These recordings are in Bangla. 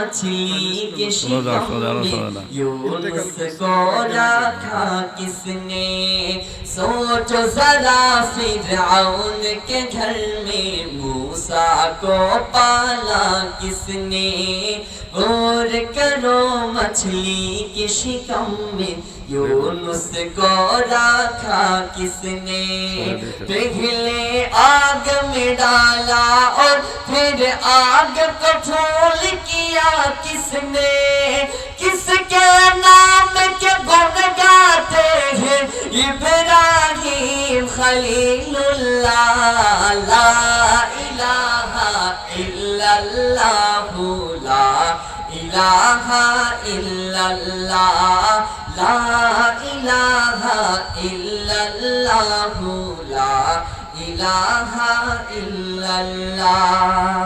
مچھلی کو رکھا پالا کس نے کرو مچھلی کے شکم میں یونس کو رکھا کس نے پگھلے آگ میں ڈالا اور میرے آگ کو ٹھول کیا کس نے؟ کس کے نام کے گن گاتے ہیں ابراہیم خلیل اللہ، لا الہ الا اللہ، لا الہ الا اللہ، لا الہ الا اللہ، لا الہ الا اللہ۔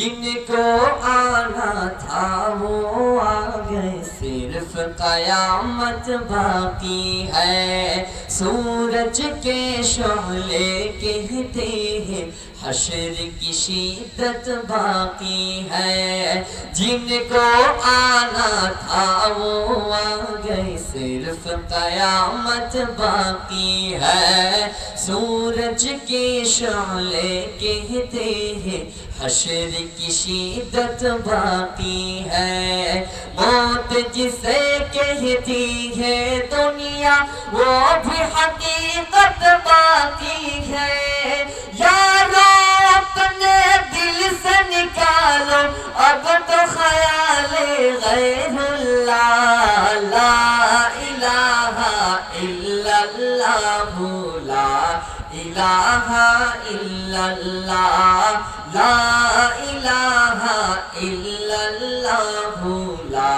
جن کو آنا تھا وہ آ گئے صرف قیامت باقی ہے۔ سورج کے شعلے کہتے ہیں، حشر کی شدت باقی ہے۔ جن کو آنا تھا قیامت باقی ہے، سورج کی شعلے کہتے ہیں، حشر کی شدت باقی ہے۔ موت جسے کہتی ہے دنیا، وہ بھی حقیقت باقی ہے۔ یارو، اپنے دل سے نکالو، اب تو خیال غیر ইলাহা ইল্লাল্লাহ, লা ইলাহা ইল্লাল্লাহু, লা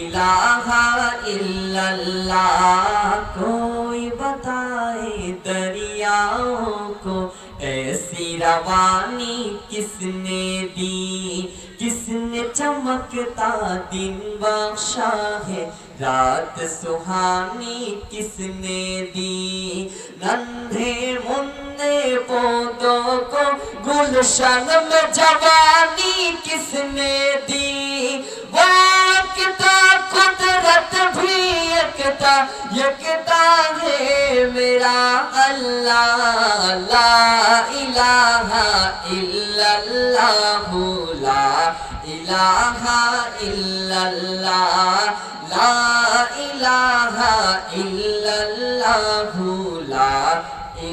ইলাহা ইল্লাল্লাহ। কোই বাতায়ে দরিয়াও কো ऐसी रवानी किसने दी किसने चमकता दिन बख्शा है रात सुहानी किसने दी रन नन्हे मुन्ने पौधों को गुलशन में जवानी किसने दी वो एकता कुदरत भी एकता एकता है मेरा अल्लाह ला इलाहा इल्लल्लाह ला इलाहा इल्लल्लाह ला इलाहा इल्लल्लाह ला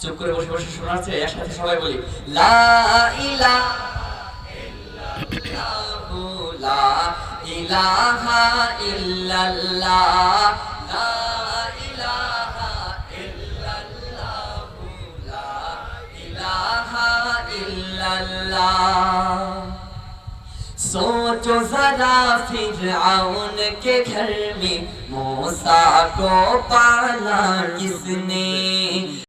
চুপ করে বসে বসে শোনাচ্ছে একসাথে সবাই বলি লা ইলাহা লা ইলাহা ইল্লাল্লাহ লা ইলাহা ইল্লাল্লাহ লা ইলাহা ইল্লাল্লাহ सोचो जरा फिरौन के घर में मूसा को पाला किसने